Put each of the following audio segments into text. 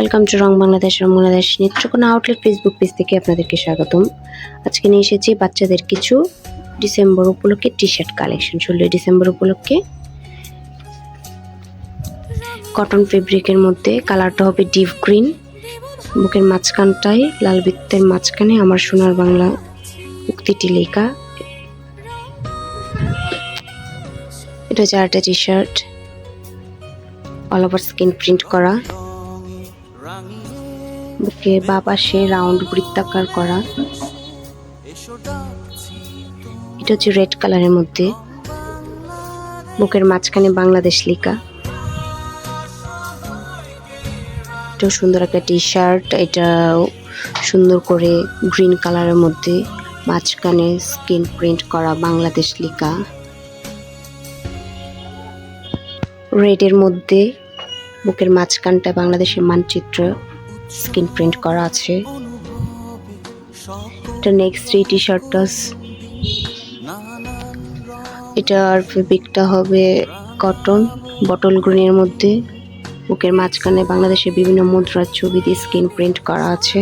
Welcome to Rang Bangladesh Rang Bangladesh Netrokona outlet Facebook page থেকে আপনাদেরকে স্বাগতম। আজকে নিয়ে এসেছি বাচ্চাদের কিছু ডিসেম্বর উপলক্ষে টি শার্ট কালেকশন ষোলোই ডিসেম্বর উপলক্ষে কটন ফেব্রিকের মধ্যে কালারটা হবে ডিপ গ্রিন বুকের মাঝখানটায়, লাল বৃত্তের মাঝখানে আমার সোনার বাংলা উক্তিটি লেখা। এটা হচ্ছে আরেকটা T shirt all over skin print করা। বুকে বা পাশে রাউন্ড বৃত্তাকার করা। এটা হচ্ছে রেড কালারের মধ্যে। বুকের মাঝখানে বাংলাদেশ লেখা। এটাও সুন্দর একটা টি শার্ট এটাও সুন্দর করে গ্রিন কালারের মধ্যে মাঝখানে স্কিন প্রিন্ট করা বাংলাদেশ লেখা। রেডের মধ্যে বুকের মাঝখানটা বাংলাদেশের মানচিত্র স্কিন প্রিন্ট করা আছে। এটা নেক্সট থ্রি টি শার্টটা এটার ফেব্রিকটা হবে কটন বটল গ্রিনের মধ্যে। বুকের মাঝখানে বাংলাদেশের বিভিন্ন মুদ্রার ছবি দিয়ে স্কিন প্রিন্ট করা আছে।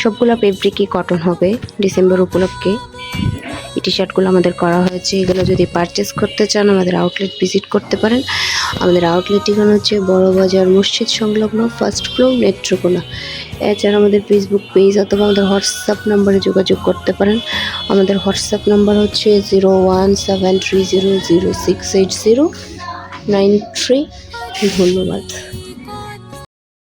সবগুলো ফেব্রিকই কটন হবে, ডিসেম্বর উপলক্ষে। টি শার্টগুলো আমাদের করা হয়েছে। এগুলো যদি পারচেস করতে চান, আমাদের আউটলেট ভিজিট করতে পারেন। আমাদের আউটলেট ঠিকানা হচ্ছে বড়বাজার মসজিদ সংলগ্ন ফার্স্ট ফ্লোর নেত্রকোনা এছাড়া আমাদের ফেসবুক পেজ অথবা আমাদের হোয়াটসঅ্যাপ নাম্বারে যোগাযোগ করতে পারেন। আমাদের হোয়াটসঅ্যাপ নাম্বার হচ্ছে zero one seven three zero zero six eight zero nine three ধন্যবাদ।